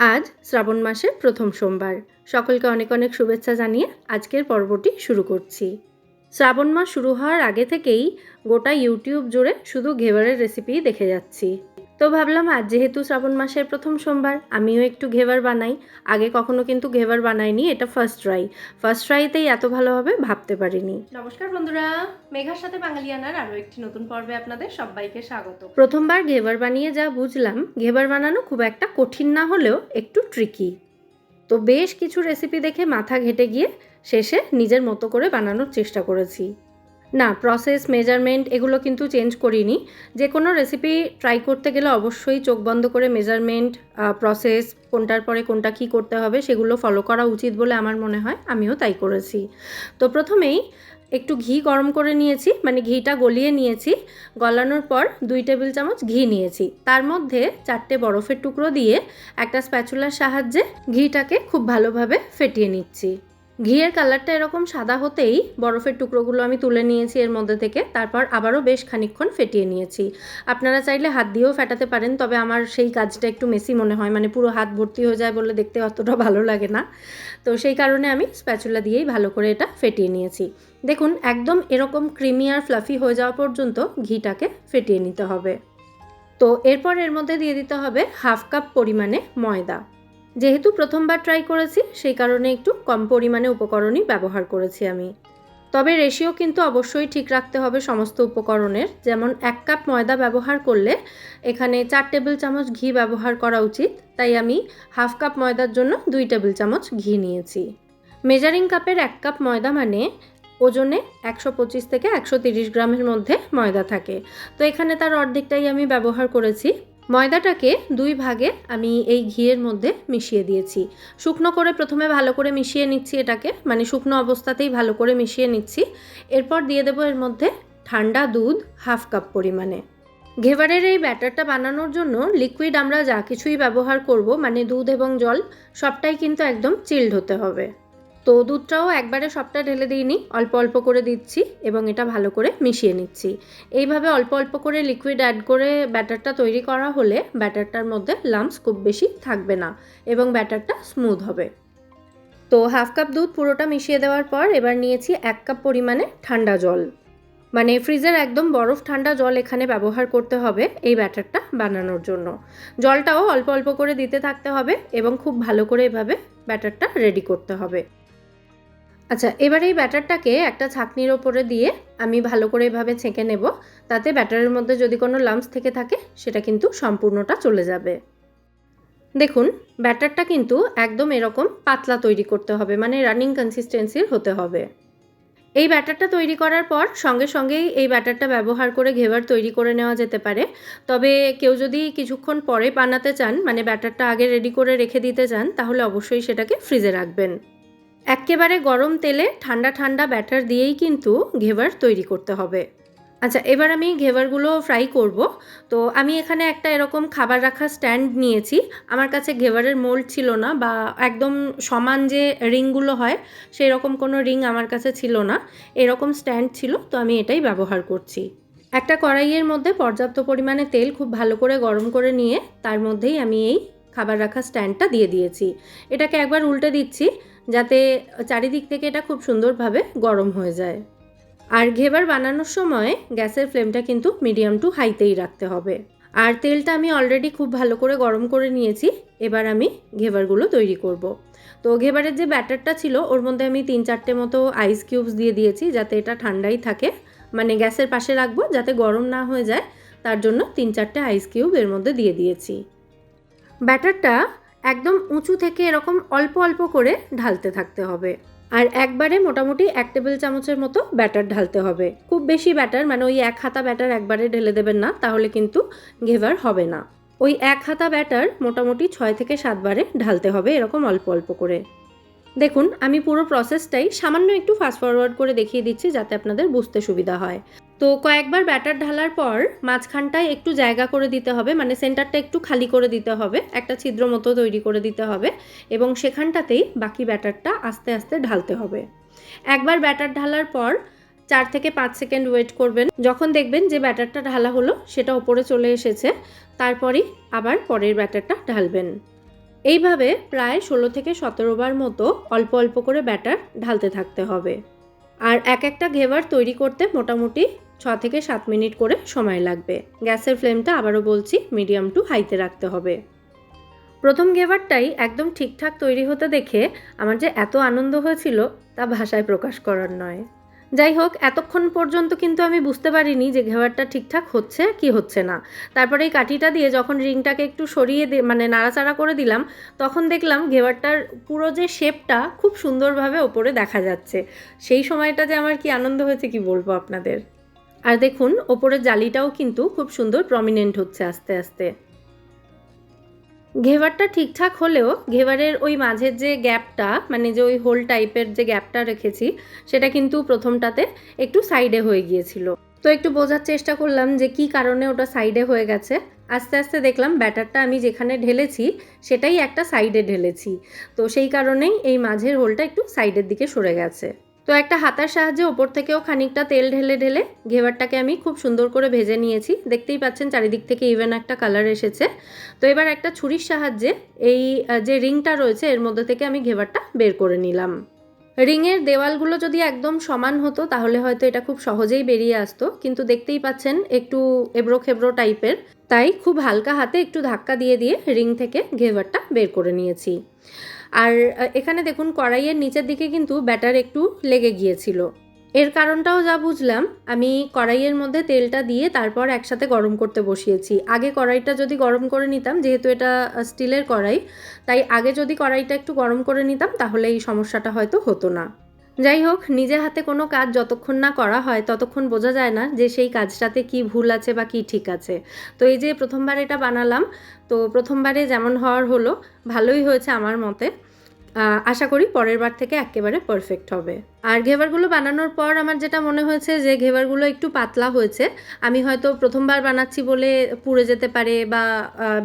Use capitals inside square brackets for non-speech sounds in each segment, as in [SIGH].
আজ শ্রাবণ মাসের প্রথম সোমবার। সকলকে অনেক অনেক শুভেচ্ছা জানিয়ে আজকের পর্বটি শুরু করছি। শ্রাবণ মাস শুরু হওয়ার আগে থেকেই গোটা ইউটিউব জুড়ে শুধু ঘেবারের রেসিপি দেখে যাচ্ছি। তো ভাবলাম আজ যেহেতু শ্রাবণ মাসের প্রথম সোমবার আমিও একটু ঘেভার বানাই। আগে কখনো কিন্তু ঘেভার বানাইনি এটা ফার্স্ট ট্রাই ফার্স্ট ট্রাইতেই এত ভালোভাবে ভাবতে পারিনি। নমস্কার বন্ধুরা মেঘার সাথে বাঙালিয়ানার আরও একটি নতুন পর্বে আপনাদের সবাইকে স্বাগত। প্রথমবার ঘেভার বানিয়ে যা বুঝলাম ঘেভার বানানো খুব একটা কঠিন না হলেও একটু ট্রিকি তো বেশ কিছু রেসিপি দেখে মাথা ঘেটে গিয়ে শেষে নিজের মতো করে বানানোর চেষ্টা করেছি। না প্রসেস মেজারমেন্ট এগুলো কিন্তু চেঞ্জ করিনি। যে কোনো রেসিপি ট্রাই করতে গেলে অবশ্যই চোখ বন্ধ করে মেজারমেন্ট প্রসেস কোনটার পরে কোনটা কী করতে হবে সেগুলো ফলো করা উচিত বলে আমার মনে হয়। আমিও তাই করেছি। তো প্রথমেই একটু ঘি গরম করে নিয়েছি মানে ঘিটা গলিয়ে নিয়েছি। গলানোর পর দুই টেবিল চামচ ঘি নিয়েছি। তার মধ্যে চারটে বরফের টুকরো দিয়ে একটা স্প্যাচুলার সাহায্যে ঘিটাকে খুব ভালোভাবে ফেটিয়ে নিচ্ছি। ঘিয়ের কালারটা এরকম সাদা হতেই বরফের টুকরোগুলো আমি তুলে নিয়েছি এর মধ্যে থেকে। তারপর আবারও বেশ খানিকক্ষণ ফেটিয়ে নিয়েছি। আপনারা চাইলে হাত দিয়েও ফেটাতে পারেন, তবে আমার সেই কাজটা একটু মেসি মনে হয় মানে পুরো হাত ভর্তি হয়ে যায় বলে দেখতে অতটা [LAUGHS] ভালো লাগে না। তো সেই কারণে আমি স্প্যাচুলা দিয়েই ভালো করে এটা ফেটিয়ে নিয়েছি। দেখুন, একদম এরকম ক্রিমি আর ফ্লাফি হয়ে যাওয়া পর্যন্ত ঘিটাকে ফেটিয়ে নিতে হবে। তো এরপর এর মধ্যে দিয়ে দিতে হবে হাফ কাপ পরিমাণে ময়দা। যেহেতু প্রথমবার ট্রাই করেছি, সেই কারণে একটু কম পরিমাণে উপকরণই ব্যবহার করেছি আমি। তবে রেশিও কিন্তু অবশ্যই ঠিক রাখতে হবে সমস্ত উপকরণের। যেমন এক কাপ ময়দা ব্যবহার করলে এখানে চার টেবিল চামচ ঘি ব্যবহার করা উচিত। তাই আমি হাফ কাপ ময়দার জন্য দুই টেবিল চামচ ঘি নিয়েছি। মেজারিং কাপের এক কাপ ময়দা মানে ওজনে একশো পঁচিশ থেকে একশো তিরিশ গ্রামের মধ্যে ময়দা থাকে। তো এখানে তার অর্ধেকটাই আমি ব্যবহার করেছি। ময়দাটাকে দুই ভাগে আমি এই ঘিয়ের মধ্যে মিশিয়ে দিয়েছি। শুকনো করে প্রথমে ভালো করে মিশিয়ে নিচ্ছি এটাকে মানে শুকনো অবস্থাতেই ভালো করে মিশিয়ে নিচ্ছি। এরপর দিয়ে দেবো এর মধ্যে ঠান্ডা দুধ হাফ কাপ পরিমাণে। ঘেভারের এই ব্যাটারটা বানানোর জন্য লিকুইড আমরা যা কিছুই ব্যবহার করব মানে দুধ এবং জল, সবটাই কিন্তু একদম চিল্ড হতে হবে। তো দুধটাও একবারে সবটা ঢেলে দিইনি, অল্প অল্প করে দিচ্ছি এবং এটা ভালো করে মিশিয়ে নিচ্ছি। এইভাবে অল্প অল্প করে লিকুইড অ্যাড করে ব্যাটারটা তৈরি করা হলে ব্যাটারটার মধ্যে লাম্পস খুব বেশি থাকবে না এবং ব্যাটারটা স্মুথ হবে। তো হাফ কাপ দুধ পুরোটা মিশিয়ে দেওয়ার পর এবার নিয়েছি এক কাপ পরিমাণে ঠান্ডা জল। মানে ফ্রিজের একদম বরফ ঠান্ডা জল এখানে ব্যবহার করতে হবে এই ব্যাটারটা বানানোর জন্য। জলটাও অল্প অল্প করে দিতে থাকতে হবে এবং খুব ভালো করে এভাবে ব্যাটারটা রেডি করতে হবে। আচ্ছা এবার এই ব্যাটারটাকে একটা ছাঁকনির ওপরে দিয়ে আমি ভালো করে এভাবে ছেঁকে নেব। তাতে ব্যাটারের মধ্যে যদি কোনো লাম্পস থেকে থাকে, সেটা কিন্তু সম্পূর্ণটা চলে যাবে। দেখুন, ব্যাটারটা কিন্তু একদম এরকম পাতলা তৈরি করতে হবে মানে রানিং কনসিস্টেন্সির হতে হবে। এই ব্যাটারটা তৈরি করার পর সঙ্গে সঙ্গেই এই ব্যাটারটা ব্যবহার করে ঘেভার তৈরি করে নেওয়া যেতে পারে। তবে কেউ যদি কিছুক্ষণ পরে বানাতে চান মানে ব্যাটারটা আগে রেডি করে রেখে দিতে চান, তাহলে অবশ্যই সেটাকে ফ্রিজে রাখবেন। একেবারে গরম তেলে ঠান্ডা ঠান্ডা ব্যাটার দিয়েই কিন্তু ঘেভার তৈরি করতে হবে। আচ্ছা এবার আমি ঘেভারগুলো ফ্রাই করব। তো আমি এখানে একটা এরকম খাবার রাখার স্ট্যান্ড নিয়েছি। আমার কাছে ঘেভারের মোল্ড ছিল না বা একদম সমান যে রিংগুলো হয় সেই রকম কোনো রিং আমার কাছে ছিল না। এরকম স্ট্যান্ড ছিল, তো আমি এটাই ব্যবহার করছি। একটা কড়াইয়ের মধ্যে পর্যাপ্ত পরিমাণে তেল খুব ভালো করে গরম করে নিয়ে, তার মধ্যেই আমি এই খাবার রাখার স্ট্যান্ডটা দিয়ে দিয়েছি। এটাকে একবার উল্টে দিচ্ছি। যাতে চারিদিক থেকে এটা খুব সুন্দরভাবে গরম হয়ে যায়। আর ঘেবার বানানোর সময় গ্যাসের ফ্লেমটা কিন্তু মিডিয়াম টু হাইতেই রাখতে হবে। আর তেলটা আমি অলরেডি খুব ভালো করে গরম করে নিয়েছি, এবার আমি ঘেবারগুলো তৈরি করব। তো ঘেবারের যে ব্যাটারটা ছিল, ওর মধ্যে আমি তিন চারটে মতো আইস কিউবস দিয়ে দিয়েছি, যাতে এটা ঠান্ডাই থাকে। মানে গ্যাসের পাশে রাখব, যাতে গরম না হয়ে যায়, তার জন্য তিন চারটে আইস কিউব এর মধ্যে দিয়ে দিয়েছি। ব্যাটারটা একদম উঁচু থেকে এরকম অল্প অল্প করে ঢালতে থাকতে হবে। আর একবারে মোটামুটি এক টেবিল চামচের মতো ব্যাটার ঢালতে হবে। খুব বেশি ব্যাটার মানে ওই এক হাতা ব্যাটার একবারে ঢেলে দেবেন না, তাহলে কিন্তু ঘেভার হবে না। ওই এক হাতা ব্যাটার মোটামুটি ছয় থেকে সাতবারে ঢালতে হবে এরকম অল্প অল্প করে। দেখুন, আমি পুরো প্রসেসটাই সামান্য একটু ফাস্ট ফরওয়ার্ড করে দেখিয়ে দিচ্ছি, যাতে আপনাদের বুঝতে সুবিধা হয়। তো কয়েকবার ব্যাটার ঢালার পর মাঝখানটায় একটু জায়গা করে দিতে হবে মানে সেন্টারটা একটু খালি করে দিতে হবে, একটা ছিদ্র মতো তৈরি করে দিতে হবে এবং সেখানটাতেই বাকি ব্যাটারটা আস্তে আস্তে ঢালতে হবে। একবার ব্যাটার ঢালার পর চার থেকে পাঁচ সেকেন্ড ওয়েট করবেন, যখন দেখবেন যে ব্যাটারটা ঢালা হলো সেটা ওপরে চলে এসেছে, তারপরেই আবার পরের ব্যাটারটা ঢালবেন। এইভাবে প্রায় ষোলো থেকে সতেরো বার মতো অল্প অল্প করে ব্যাটার ঢালতে থাকতে হবে। আর এক একটা ঘেবার তৈরি করতে মোটামুটি ছ থেকে সাত মিনিট করে সময় লাগবে। গ্যাসের ফ্লেমটা আবারও বলছি, মিডিয়াম টু হাইতে রাখতে হবে। প্রথম ঘেবারটাই একদম ঠিকঠাক তৈরি হতে দেখে আমার যে এত আনন্দ হয়েছিল তা ভাষায় প্রকাশ করার নয়। যাই হোক, এতক্ষণ পর্যন্ত কিন্তু আমি বুঝতে পারিনি যে ঘেবারটা ঠিকঠাক হচ্ছে কি হচ্ছে না। তারপরে এই কাঠিটা দিয়ে যখন রিংটাকে একটু সরিয়ে মানে নাড়াচাড়া করে দিলাম, তখন দেখলাম ঘেবারটার পুরো যে শেপটা খুব সুন্দরভাবে ওপরে দেখা যাচ্ছে। সেই সময়টা যে আমার কি আনন্দ হয়েছে কি বলব আপনাদের? আর দেখুন, ওপরের জালিটাও কিন্তু খুব সুন্দর প্রমিনেন্ট হচ্ছে আস্তে আস্তে। ঘেভারটা ঠিকঠাক হলেও ঘেভারের ওই মাঝের যে গ্যাপটা মানে যে ওই হোল টাইপের যে গ্যাপটা রেখেছি, সেটা কিন্তু প্রথমটাতে একটু সাইডে হয়ে গিয়েছিল। তো একটু বোঝার চেষ্টা করলাম যে কি কারণে ওটা সাইডে হয়ে গেছে। আস্তে আস্তে দেখলাম ব্যাটারটা আমি যেখানে ঢেলেছি, সেটাই একটা সাইডে ঢেলেছি। তো সেই কারণেই এই মাঝের হোলটা একটু সাইডের দিকে সরে গেছে। তো একটা হাতার সাহায্যে ওপর থেকেও খানিকটা তেল ঢেলে ঢেলে ঘেভারটাকে আমি খুব সুন্দর করে ভেজে নিয়েছি। দেখতেই পাচ্ছেন চারিদিক থেকে ইভেন একটা কালার এসেছে। তো এবার একটা ছুরির সাহায্যে এই যে রিংটা রয়েছে এর মধ্যে থেকে আমি ঘেভারটা বের করে নিলাম। রিংয়ের দেওয়ালগুলো যদি একদম সমান হতো, তাহলে হয়তো এটা খুব সহজেই বেরিয়ে আসতো। কিন্তু দেখতেই পাচ্ছেন একটু এবড়ো খেবড়ো টাইপের। তাই খুব হালকা হাতে একটু ধাক্কা দিয়ে দিয়ে রিং থেকে ঘেভারটা বের করে নিয়েছি। আর এখানে দেখুন কড়াইয়ের নিচের দিকে কিন্তু ব্যাটার একটু লেগে গিয়েছিল। এর কারণটাও যা বুঝলাম, আমি কড়াইয়ের মধ্যে তেলটা দিয়ে তারপর একসাথে গরম করতে বসিয়েছি। আগে কড়াইটা যদি গরম করে নিতাম, যেহেতু এটা স্টিলের কড়াই, তাই আগে যদি কড়াইটা একটু গরম করে নিতাম, তাহলে এই সমস্যাটা হয়তো হতো না। যাই হোক, নিজে হাতে কোনো কাজ যতক্ষণ না করা হয়, ততক্ষণ বোঝা যায় না যে সেই কাজটাতে কি ভুল আছে বা কি ঠিক আছে। তো এই যে প্রথমবার এটা বানালাম, তো প্রথমবারে যেমন হওয়ার হলো, ভালোই হয়েছে আমার মতে। আশা করি পরের বার থেকে একেবারে পারফেক্ট হবে। আর ঘেভারগুলো বানানোর পর আমার যেটা মনে হয়েছে যে ঘেভারগুলো একটু পাতলা হয়েছে, আমি হয়তো প্রথমবার বানাচ্ছি বলে পুড়ে যেতে পারে বা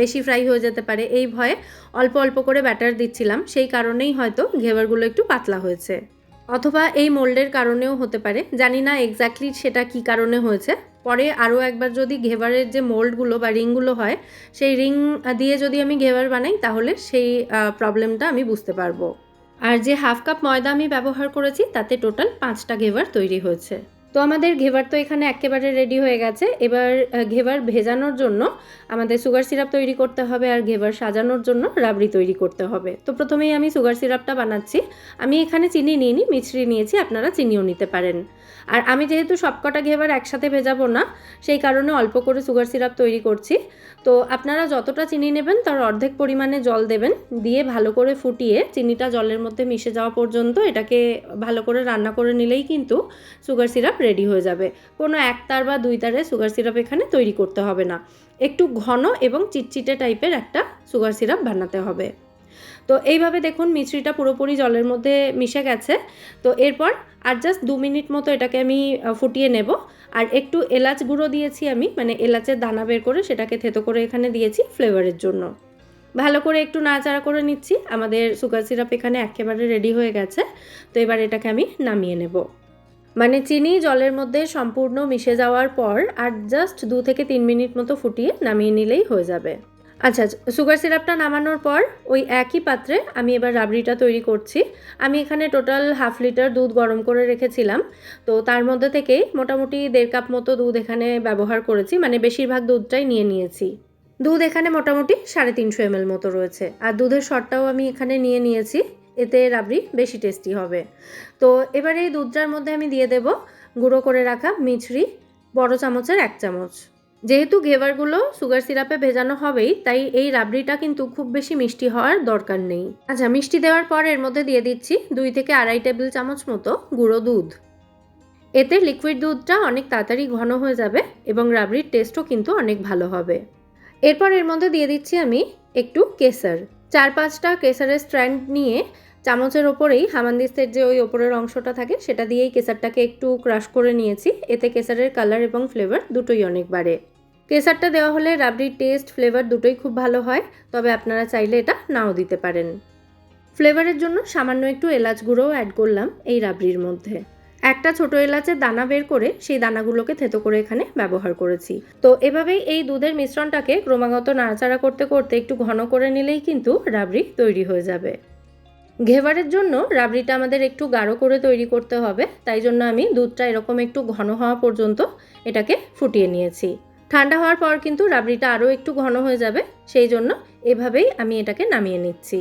বেশি ফ্রাই হয়ে যেতে পারে, এই ভয়ে অল্প অল্প করে ব্যাটার দিচ্ছিলাম, সেই কারণেই হয়তো ঘেভারগুলো একটু পাতলা হয়েছে। অথবা এই মোল্ডের কারণেও হতে পারে, জানি না এক্স্যাক্টলি সেটা কি কারণে হয়েছে। পরে আরও একবার যদি ঘেভারের যে মোল্ডগুলো বা রিংগুলো হয়, সেই রিং দিয়ে যদি আমি ঘেভার বানাই, তাহলে সেই প্রবলেমটা আমি বুঝতে পারব। আর যে হাফ কাপ ময়দা আমি ব্যবহার করেছি, তাতে টোটাল পাঁচটা ঘেভার তৈরি হয়েছে। তো আমাদের ঘেভার তো এখানে একেবারে রেডি হয়ে গেছে। এবার ঘেভার ভেজানোর জন্য আমাদের সুগার সিরাপ তৈরি করতে হবে আর ঘেভার সাজানোর জন্য রাবড়ি তৈরি করতে হবে। তো প্রথমেই আমি সুগার সিরাপটা বানাচ্ছি। আমি এখানে চিনি নিইনি, মিছরি নিয়েছি, আপনারা চিনিও নিতে পারেন। আর আমি যেহেতু সবকটা ঘেভার একসাথে ভেজাবো না, সেই কারণে অল্প করে সুগার সিরাপ তৈরি করছি। তো আপনারা যতটা চিনি নেবেন, তার অর্ধেক পরিমাণে জল দেবেন, দিয়ে ভালো করে ফুটিয়ে চিনিটা জলের মধ্যে মিশে যাওয়া পর্যন্ত এটাকে ভালো করে রান্না করে নিলেই কিন্তু সুগার সিরাপ রেডি হয়ে যাবে। কোনো এক তার বা দুই তারে সুগার সিরাপ এখানে তৈরি করতে হবে না। একটু ঘন এবং চিটচিটে টাইপের একটা সুগার সিরাপ বানাতে হবে। তো এইভাবে দেখুন মিশ্রিটা পুরোপুরি জলের মধ্যে মিশে গেছে। তো এরপর আর জাস্ট দু মিনিট মতো এটাকে আমি ফুটিয়ে নেব। আর একটু এলাচ গুঁড়ো দিয়েছি আমি মানে এলাচের দানা বের করে সেটাকে থেতো করে এখানে দিয়েছি ফ্লেভারের জন্য। ভালো করে একটু নাড়াচাড়া করে নিচ্ছি। আমাদের সুগার সিরাপ এখানে একেবারে রেডি হয়ে গেছে। তো এবার এটাকে আমি নামিয়ে নেব। মানে চিনি জলের মধ্যে সম্পূর্ণ মিশে যাওয়ার পর আর জাস্ট দু থেকে তিন মিনিট মতো ফুটিয়ে নামিয়ে নিলেই হয়ে যাবে। আচ্ছা সুগার সিরাপটা নামানোর পর ওই একই পাত্রে আমি এবার রাবড়িটা তৈরি করছি। আমি এখানে টোটাল হাফ লিটার দুধ গরম করে রেখেছিলাম। তো তার মধ্যে থেকেই মোটামুটি দেড় কাপ মতো দুধ এখানে ব্যবহার করেছি মানে বেশিরভাগ দুধটাই নিয়ে নিয়েছি। দুধ এখানে মোটামুটি সাড়ে তিনশো এমএল মতো রয়েছে। আর দুধের শটটাও আমি এখানে নিয়ে নিয়েছি। এতে রাবড়ি বেশি টেস্টি হবে। তো এবারে এই দুধটার মধ্যে আমি দিয়ে দেব গুঁড়ো করে রাখা মিছরি, বড় চামচের এক চামচ। যেহেতু ঘেভারগুলো সুগার সিরাপে ভেজানো হবেই, তাই এই রাবড়িটা কিন্তু খুব বেশি মিষ্টি হওয়ার দরকার নেই। আচ্ছা মিষ্টি দেওয়ার পর এর মধ্যে দিয়ে দিচ্ছি দুই থেকে আড়াই টেবিল চামচ মতো গুঁড়ো দুধ। এতে লিকুইড দুধটা অনেক তাড়াতাড়ি ঘন হয়ে যাবে এবং রাবড়ির টেস্টও কিন্তু অনেক ভালো হবে। এরপর এর মধ্যে দিয়ে দিচ্ছি আমি একটু কেসার। চার পাঁচটা কেসারের স্ট্র্যান্ড নিয়ে চামচের ওপরেই হামানদিস্তের যে ওই ওপরের অংশটা থাকে, সেটা দিয়েই কেসারটাকে একটু ক্রাশ করে নিয়েছি। এতে কেসারের কালার এবং ফ্লেভার দুটোই অনেক বাড়ে। কেসারটা দেওয়া হলে রাবড়ির টেস্ট, ফ্লেভার দুটোই খুব ভালো হয়, তবে আপনারা চাইলে এটা নাও দিতে পারেন। ফ্লেভারের জন্য সামান্য একটু এলাচ গুঁড়োও অ্যাড করলাম এই রাবড়ির মধ্যে। একটা ছোট এলাচের দানা বের করে সেই দানাগুলোকে থেতো করে এখানে ব্যবহার করেছি। তো এভাবেই এই দুধের মিশ্রণটাকে ক্রমাগত নাড়াচাড়া করতে করতে একটু ঘন করে নিলেই কিন্তু রাবড়ি তৈরি হয়ে যাবে। ঘেভারের জন্য রাবড়িটা আমাদের একটু গাঢ় করে তৈরি করতে হবে, তাই জন্য আমি দুধটা এরকম একটু ঘন হওয়া পর্যন্ত এটাকে ফুটিয়ে নিয়েছি। ঠান্ডা হওয়ার পর কিন্তু রাবড়িটা আরও একটু ঘন হয়ে যাবে, সেই জন্য এভাবেই আমি এটাকে নামিয়ে নিচ্ছি।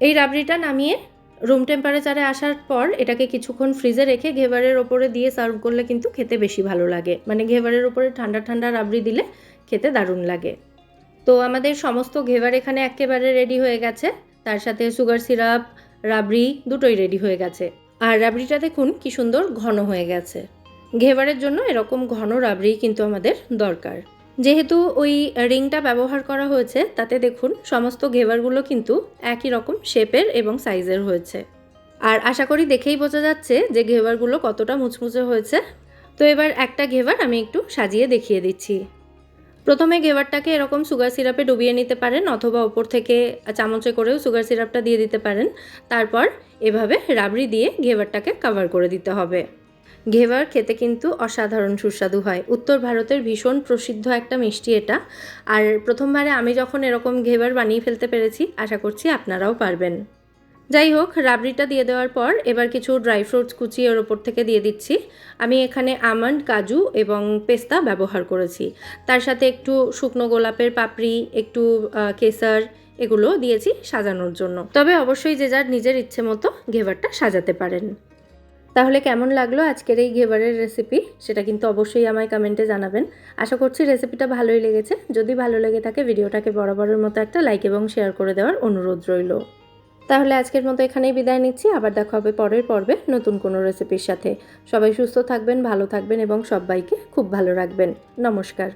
এই রাবড়িটা নামিয়ে রুম টেম্পারেচারে আসার পর এটাকে কিছুক্ষণ ফ্রিজে রেখে ঘেভারের ওপরে দিয়ে সার্ভ করলে কিন্তু খেতে বেশি ভালো লাগে। মানে ঘেভারের ওপরে ঠান্ডা ঠান্ডা রাবড়ি দিলে খেতে দারুণ লাগে। তো আমাদের সমস্ত ঘেভার এখানে একেবারে রেডি হয়ে গেছে। তার সাথে সুগার সিরাপ রাবড়ি দুটোই রেডি হয়ে গেছে। আর রাবড়িটা দেখুন কি সুন্দর ঘন হয়ে গেছে। ঘেভারের জন্য এরকম ঘন রাবড়ি কিন্তু আমাদের দরকার। যেহেতু ওই রিংটা ব্যবহার করা হয়েছে, তাতে দেখুন সমস্ত ঘেভারগুলো কিন্তু একই রকম শেপের এবং সাইজের হয়েছে। আর আশা করি দেখেই বোঝা যাচ্ছে যে ঘেভারগুলো কতটা মুচমুচে হয়েছে। তো এবার একটা ঘেভার আমি একটু সাজিয়ে দেখিয়ে দিচ্ছি। প্রথমে ঘেভারটাকে এরকম সুগার সিরাপে ডুবিয়ে নিতে পারেন অথবা ওপর থেকে চামচে করেও সুগার সিরাপটা দিয়ে দিতে পারেন। তারপর এভাবে রাবড়ি দিয়ে ঘেভারটাকে কভার করে দিতে হবে। ঘেভার খেতে কিন্তু অসাধারণ সুস্বাদু হয়। উত্তর ভারতের ভীষণ প্রসিদ্ধ একটা মিষ্টি এটা। আর প্রথমবারে আমি যখন এরকম ঘেভার বানিয়ে ফেলতে পেরেছি, আশা করছি আপনারাও পারবেন। যাই হোক, রাবড়িটা দিয়ে দেওয়ার পর এবার কিছু ড্রাই ফ্রুটস কুচিয়ে ওর ওপর থেকে দিয়ে দিচ্ছি। আমি এখানে আমন্ড কাজু এবং পেস্তা ব্যবহার করেছি। তার সাথে একটু শুকনো গোলাপের পাপড়ি, একটু কেসার এগুলো দিয়েছি সাজানোর জন্য। তবে অবশ্যই যে যার নিজের ইচ্ছে মতো ঘেভারটা সাজাতে পারেন। তাহলে কেমন লাগল আজকের এই ঘেভারের রেসিপি সেটা কিন্তু অবশ্যই আমায় কমেন্টে জানাবেন। আশা করছি রেসিপিটা ভালোই লেগেছে। যদি ভালো লেগে থাকে, ভিডিওটাকে বরাবরের মতো একটা লাইক এবং শেয়ার করে দেওয়ার অনুরোধ রইল। তাহলে আজকের মতো এখানেই বিদায় নিচ্ছি। আবার দেখা হবে পরের পর্বে নতুন কোনো রেসিপির সাথে। সবাই সুস্থ থাকবেন, ভালো থাকবেন এবং সবাইকে খুব ভালো রাখবেন। নমস্কার।